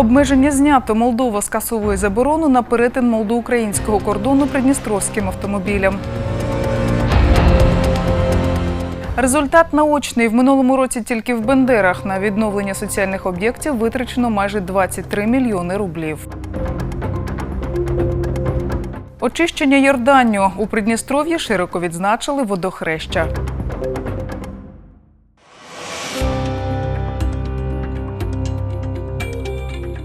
Обмеження знято. Молдова скасовує заборону на перетин молдоукраїнського кордону придністровським автомобілям. Результат наочний. В минулому році тільки в Бендерах на відновлення соціальних об'єктів витрачено майже 23 мільйони рублів. Очищення Йорданію у Придністров'ї широко відзначили водохреща.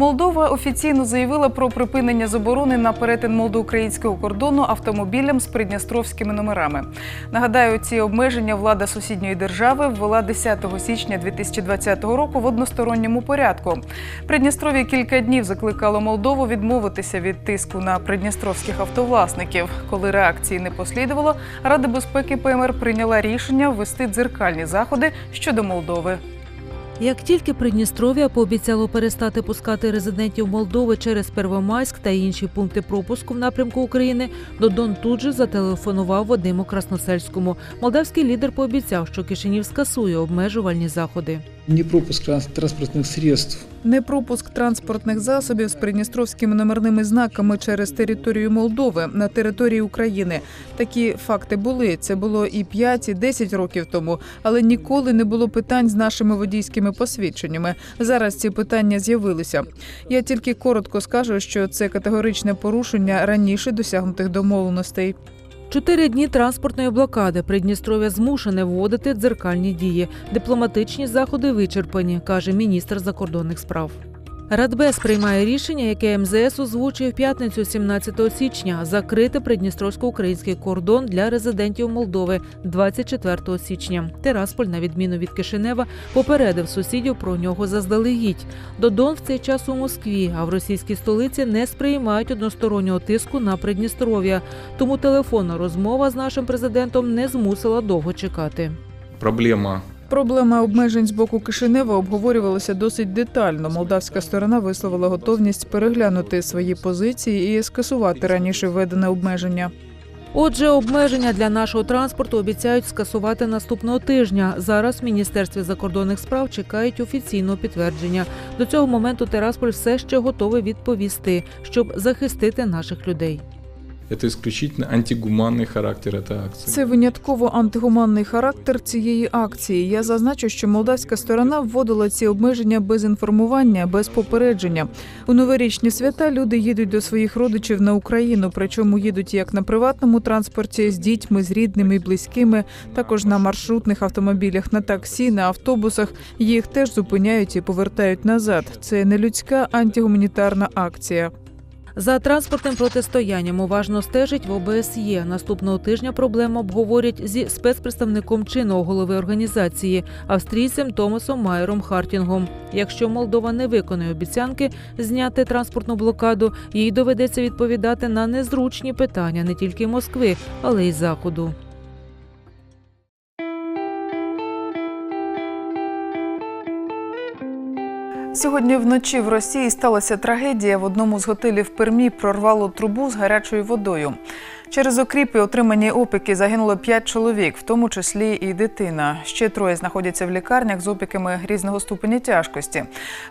Молдова офіційно заявила про припинення заборони на перетин молдоукраїнського кордону автомобілям з придністровськими номерами. Нагадаю, ці обмеження влада сусідньої держави ввела 10 січня 2020 року в односторонньому порядку. Придністров'я кілька днів закликало Молдову відмовитися від тиску на придністровських автовласників. Коли реакції не послідувало, Рада безпеки ПМР прийняла рішення ввести дзеркальні заходи щодо Молдови. Як тільки Придністров'я пообіцяло перестати пускати резидентів Молдови через Первомайськ та інші пункти пропуску в напрямку України, Додон тут же зателефонував Вадиму Красносельському. Молдавський лідер пообіцяв, що Кишинів скасує обмежувальні заходи. Не пропуск транс- транспортных средств Непропуск транспортних засобів з придністровськими номерними знаками через територію Молдови на території України. Такі факти були. Це було і 5, і 10 років тому, але ніколи не було питань з нашими водійськими посвідченнями. Зараз ці питання з'явилися. Я тільки коротко скажу, що це категоричне порушення раніше досягнутих домовленостей. Чотири дні транспортної блокади Придністров'я змушене вводити дзеркальні дії. Дипломатичні заходи вичерпані, каже міністр закордонних справ. Радбез приймає рішення, яке МЗС озвучує в п'ятницю 17 січня закрити придністровсько-український кордон для резидентів Молдови 24 січня. Терасполь, на відміну від Кишинева, попередив сусідів про нього заздалегідь. Додон в цей час у Москві, а в російській столиці не сприймають одностороннього тиску на Придністров'я. Тому телефонна розмова з нашим президентом не змусила довго чекати. проблема Проблема обмежень з боку Кишинева обговорювалася досить детально. Молдавська сторона висловила готовність переглянути свої позиції і скасувати раніше введене обмеження. Отже, обмеження для нашого транспорту обіцяють скасувати наступного тижня. Зараз в міністерстві закордонних справ чекають офіційного підтвердження. До цього моменту Терасполь все ще готовий відповісти, щоб захистити наших людей. это исключительно антигуманный характер этой акции. Це винятково антигуманний характер цієї акції. Я зазначу, що молдавська сторона вводила ці обмеження без інформування, без попередження. У новорічні свята люди їдуть до своїх родичів на Україну, причому їдуть як на приватному транспорті з дітьми, з рідними і близькими, також на маршрутних автомобілях, на таксі, на автобусах. Їх теж зупиняють і повертають назад. Це не людська антигуманітарна акція. За транспортним протистоянням уважно стежить в ОБСЄ. Наступного тижня проблему обговорять зі спецпредставником чинного голови організації австрійцем Томасом Майером Хартінгом. Якщо Молдова не виконує обіцянки зняти транспортну блокаду, їй доведеться відповідати на незручні питання не тільки Москви, але й Заходу. Сьогодні вночі в Росії сталася трагедія. В одному з готелів Пермі прорвало трубу з гарячою водою. Через окріпи, отримані опіки, загинуло п'ять чоловік, в тому числі і дитина. Ще троє знаходяться в лікарнях з опіками різного ступеня тяжкості.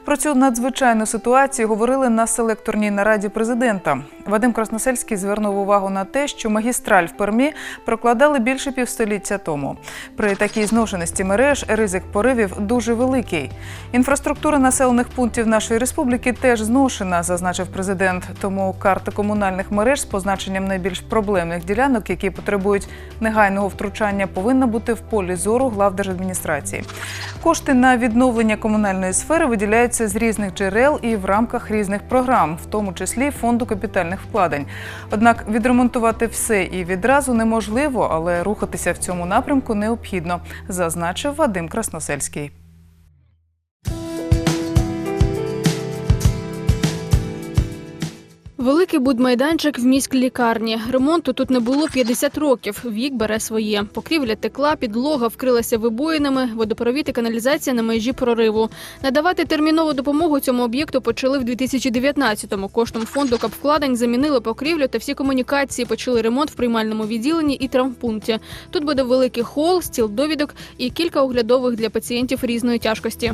Про цю надзвичайну ситуацію говорили на селекторній нараді президента. Вадим Красносельський звернув увагу на те, що магістраль в Пермі прокладали більше півстоліття тому. При такій зношеності мереж ризик поривів дуже великий. Інфраструктура населених пунктів нашої республіки теж зношена, зазначив президент. Тому карта комунальних мереж з позначенням найбільш проблемних ділянок, які потребують негайного втручання, повинна бути в полі зору глав держадміністрації. Кошти на відновлення комунальної сфери виділяються з різних джерел і в рамках різних програм, в тому числі фонду капітальних вкладень. Однак відремонтувати все і відразу неможливо, але рухатися в цьому напрямку необхідно, зазначив Вадим Красносельський. Великий будмайданчик в міській лікарні. Ремонту тут не було 50 років. Вік бере своє. Покрівля текла, підлога вкрилася вибоїнами, водопровід і каналізація на межі прориву. Надавати термінову допомогу цьому об'єкту почали в 2019-му. Коштом фонду капвкладень замінили покрівлю та всі комунікації. Почали ремонт в приймальному відділенні і травмпункті. Тут буде великий хол, стіл довідок і кілька оглядових для пацієнтів різної тяжкості.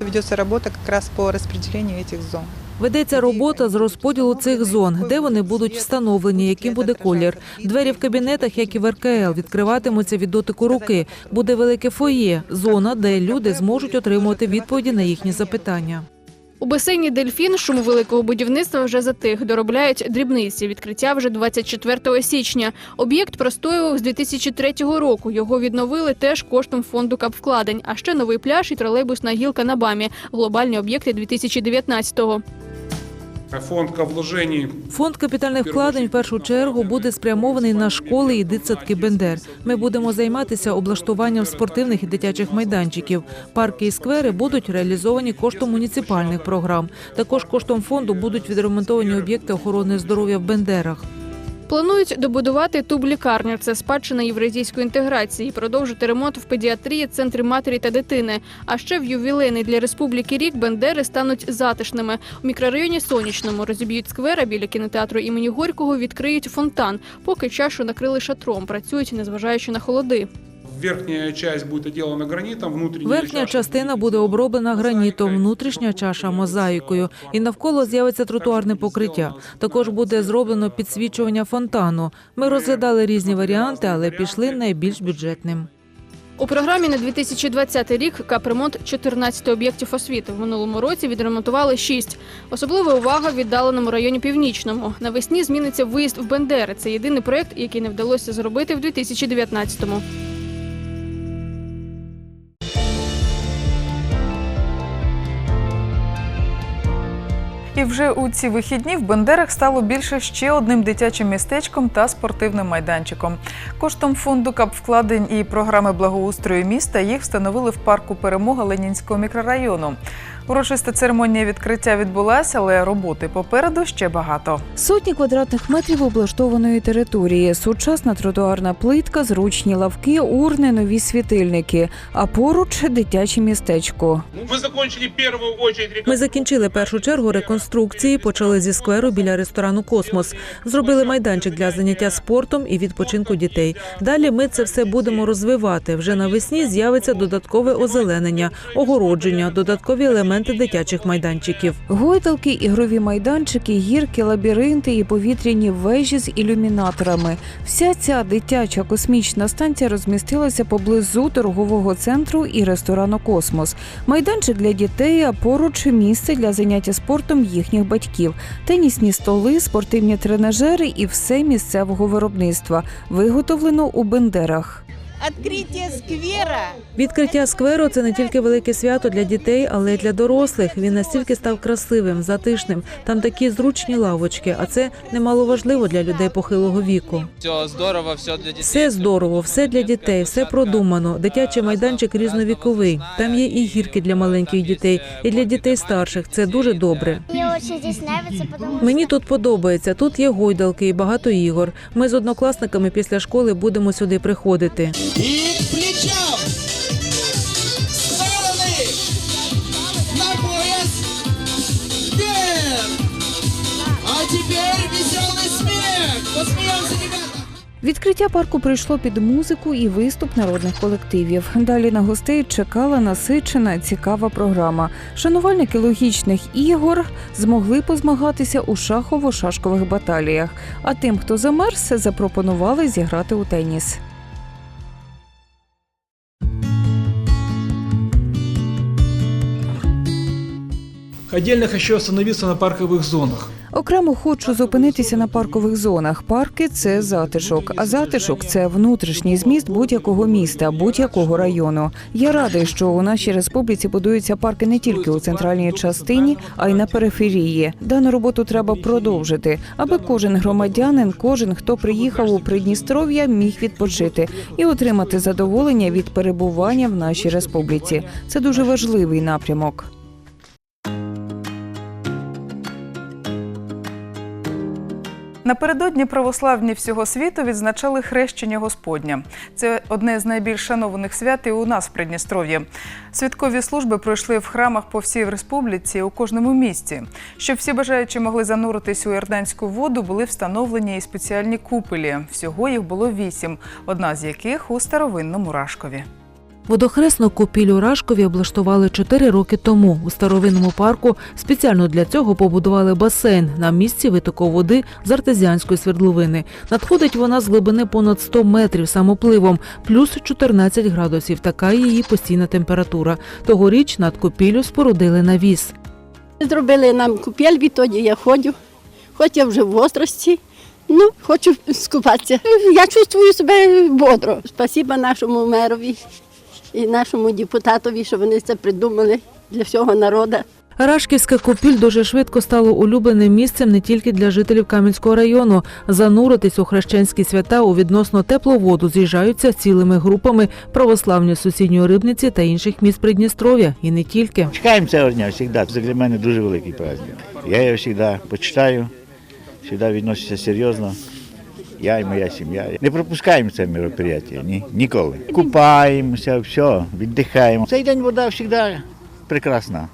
Ведется работа как раз по распределению этих зон. Ведеться робота з розподілу цих зон, де вони будуть встановлені, яким буде колір. Двері в кабінетах, як і в РКЛ, відкриватимуться від дотику руки. Буде велике фоє, зона, де люди зможуть отримувати відповіді на їхні запитання. У басейні Дельфін шум великого будівництва вже затих. Доробляють дрібниці. Відкриття вже 24 січня. Об'єкт простоював з 2003 року. Його відновили теж коштом фонду капвкладень. А ще новий пляж і тролейбусна гілка на БАМі. Глобальні об'єкти 2019-го. Фонд ко Фонд капітальних вкладень в першу чергу буде спрямований на школи і дитсадки Бендер. Ми будемо займатися облаштуванням спортивних і дитячих майданчиків. Парки і сквери будуть реалізовані коштом муніципальних програм. Також коштом фонду будуть відремонтовані об'єкти охорони здоров'я в Бендерах. Планують добудувати туб-лікарню. Це спадщина євразійської інтеграції. Продовжити ремонт в педіатрії, центрі матері та дитини. А ще в ювілейний для республіки рік Бендери стануть затишними. У мікрорайоні Сонячному розіб'ють сквера біля кінотеатру імені Горького. Відкриють фонтан. Поки чашу накрили шатром. Працюють, незважаючи на холоди. Верхняя часть будет отделана гранитом, внутренняя Верхня частина буде оброблена гранітом, внутрішня чаша мозаїкою, і навколо з'явиться тротуарне покриття. Також буде зроблено підсвічування фонтану. Ми розглядали різні варіанти, але пішли найбільш бюджетним. У програмі на 2020 рік капремонт 14 об'єктів освіти. В минулому році відремонтували 6. Особлива увага в віддаленому районі Північному. Навесні зміниться виїзд в Бендери. Це єдиний проект, який не вдалося зробити в 2019-му. І вже у ці вихідні в Бендерах стало більше ще одним дитячим містечком та спортивним майданчиком. Коштом фонду капвкладень і програми благоустрою міста їх встановили в парку Перемога Ленінського мікрорайону. Урочиста церемонія відкриття відбулася, але роботи попереду ще багато. Сотні квадратних метрів облаштованої території, сучасна тротуарна плитка, зручні лавки, урни, нові світильники, а поруч дитяче містечко. Мы закончили первую очередь Ми закінчили першу чергу реконструкції. Почали зі скверу біля ресторану Космос. Зробили майданчик для заняття спортом і відпочинку дітей. Далі ми це все будемо розвивати. Вже навесні з'явиться додаткове озеленення, огородження, додаткові елементи дитячих майданчиків. Гойдалки, ігрові майданчики, гірки, лабіринти і повітряні вежі з ілюмінаторами. Вся ця дитяча космічна станція розмістилася поблизу торгового центру і ресторану Космос. Майданчик для дітей, а поруч місце для заняття спортом їхніх батьків, тенісні столи, спортивні тренажери і все місцевого виробництва, виготовлено у Бендерах. Открытие сквера Відкриття скверу це не тільки велике свято для дітей, але й для дорослих. Він настільки став красивим, затишним. Там такі зручні лавочки, а це немало важливо для людей похилого віку. Все здорово, все для дітей. Все здорово, все для дітей, все продумано. Дитячий майданчик різновіковий. Там є і гірки для маленьких дітей, і для дітей старших. Це дуже добре. Мне очень здесь Мені тут подобається. Тут є гойдалки і багато ігор. Ми з однокласниками після школи будемо сюди приходити. К плечам. Стороны. На пояс. Вверх. А теперь веселый смех. Посмеемся, ребята. Відкриття парку прийшло під музику і виступ народних колективів. Далі на гостей чекала насичена цікава програма. Шанувальники логічних ігор змогли позмагатися у шахово-шашкових баталіях. А тим, хто замерз, запропонували зіграти у теніс. Отдельно хочу остановиться на парковых зонах. Окремо хочу зупинитися на паркових зонах. Парки це затишок, а затишок це внутрішній зміст будь-якого міста, будь-якого району. Я радий, що у нашій республіці будуються парки не тільки у центральній частині, а й на периферії. Дану роботу треба продовжити, аби кожен громадянин, кожен, хто приїхав у Придністров'я, міг відпочити і отримати задоволення від перебування в нашій республіці. Це дуже важливий напрямок. Напередодні православні всього світу відзначали хрещення Господня. Це одне з найбільш шанованих свят і у нас в Придністров'ї. Святкові служби пройшли в храмах по всій республіці у кожному місті. Щоб всі бажаючі могли зануритись у Йорданську воду, були встановлені і спеціальні купелі. Всього їх було вісім, одна з яких у старовинному Рашкові. Водохресну купіль Рашкові облаштували 4 роки тому. У старовинному парку спеціально для цього побудували басейн на місці витоку води з артезіанської свердловини. Надходить вона з глибини понад 100 метрів самопливом, плюс 14 градусів. Така її постійна температура. Тогоріч над купіллю спорудили навіс. Зробили нам купель, відтоді я ходжу, хоч я вже в возрасті, ну, хочу скупатися. Я чувствую себе бодро. Спасіба нашому мерові і нашому депутатові, що вони це придумали для всього народу. Рашківська купіль дуже швидко стало улюбленим місцем не тільки для жителів Кам'янського району. Зануритись у хрещенські свята у відносно теплу воду з'їжджаються цілими групами православні сусідньої рибниці та інших міст Придністров'я. І не тільки. Чекаємо цього дня завжди. Це для мене дуже великий праздник. Я його завжди почитаю, завжди відношуся серйозно. Я і моя сім'я. Не пропускаємо це мероприятие, ні, ніколи. Купаємося, все, віддихаємо. Цей день вода завжди прекрасна.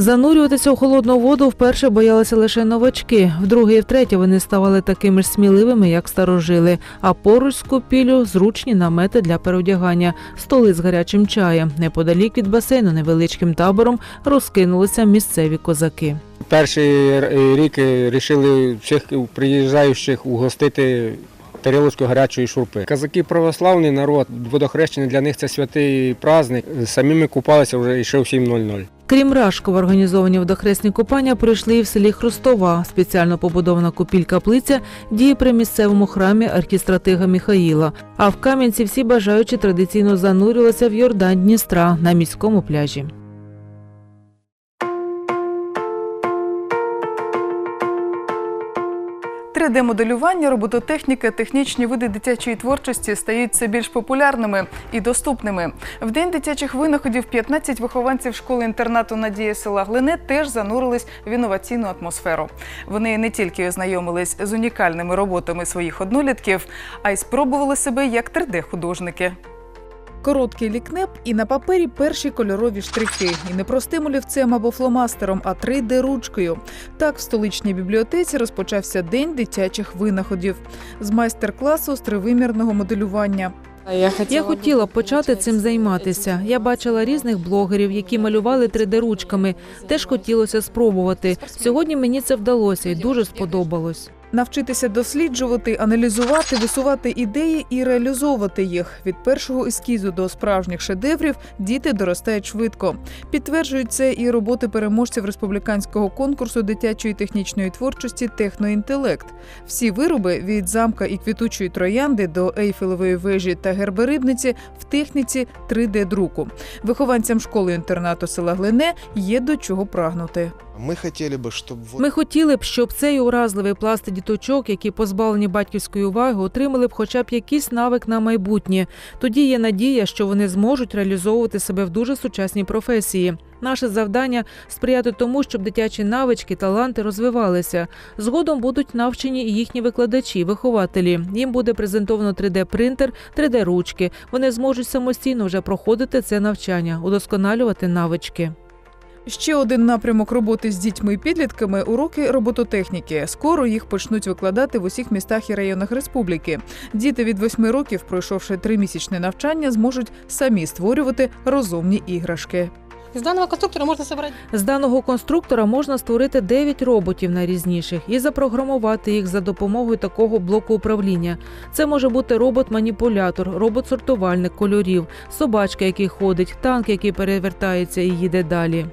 Занурюватися у холодну воду вперше боялися лише новачки. Вдруге і втретє вони ставали такими ж сміливими, як старожили. А поруч з купіллю зручні намети для переодягання, столи з гарячим чаєм. Неподалік від басейну невеличким табором розкинулися місцеві козаки. Перший рік вирішили всіх приїжджаючих угостити тарілочкою гарячої шурпи. Казаки православний народ, водохрещення для них це святий праздник. Самі ми купалися вже ще йшов 7.00. Крім Рашкова, організовані водохресні купання пройшли і в селі Хрустова. Спеціально побудована купіль-каплиця діє при місцевому храмі архістратига Михаїла. А в Кам'янці всі бажаючі традиційно занурювалися в Йордан Дністра на міському пляжі. 3D-моделювання, робототехніка, технічні види дитячої творчості стають все більш популярними і доступними. В день дитячих винаходів 15 вихованців школи-інтернату Надія села Глине теж занурились в інноваційну атмосферу. Вони не тільки ознайомились з унікальними роботами своїх однолітків, а й спробували себе як 3D-художники. Короткий лікнеп і на папері перші кольорові штрихи. І не простим олівцем або фломастером, а 3D-ручкою. Так в столичній бібліотеці розпочався день дитячих винаходів з майстер-класу з тривимірного моделювання. Я хотіла почати цим займатися. Я бачила різних блогерів, які малювали 3D-ручками. Теж хотілося спробувати. Сьогодні мені це вдалося і дуже сподобалось. Навчитися досліджувати, аналізувати, висувати ідеї і реалізовувати їх від першого ескізу до справжніх шедеврів діти доростають швидко. Підтверджують це і роботи переможців республіканського конкурсу дитячої технічної творчості Техноінтелект. Всі вироби від замка і квітучої троянди до ейфелевої вежі та герберибниці в техніці 3D-друку. Вихованцям школи інтернату села Глине є до чого прагнути. Ми хотіли б, щоб Ми хотіли б, щоб цей уразливий пласт діточок, які позбавлені батьківської уваги, отримали б хоча б якийсь навик на майбутнє. Тоді є надія, що вони зможуть реалізовувати себе в дуже сучасній професії. Наше завдання сприяти тому, щоб дитячі навички, таланти розвивалися. Згодом будуть навчені і їхні викладачі, вихователі. Їм буде презентовано 3D-принтер, 3D-ручки. Вони зможуть самостійно вже проходити це навчання, удосконалювати навички. Ще один напрямок роботи з дітьми і підлітками уроки робототехніки. Скоро їх почнуть викладати в усіх містах і районах республіки. Діти від 8 років, пройшовши тримісячне навчання, зможуть самі створювати розумні іграшки. З даного конструктора можна зібрати З даного конструктора можна створити 9 роботів найрізніших і запрограмувати їх за допомогою такого блоку управління. Це може бути робот-маніпулятор, робот-сортувальник кольорів, собачка, який ходить, танк, який перевертається і їде далі.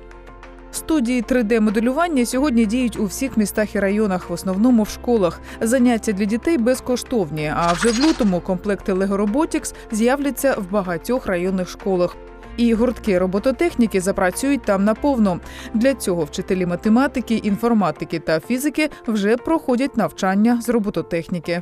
Студії 3D-моделювання сьогодні діють у всіх містах і районах, в основному в школах. Заняття для дітей безкоштовні. А вже в лютому комплекти Robotics з'являться в багатьох районних школах. І гуртки робототехніки запрацюють там наповно. Для цього вчителі математики, інформатики та фізики вже проходять навчання з робототехніки.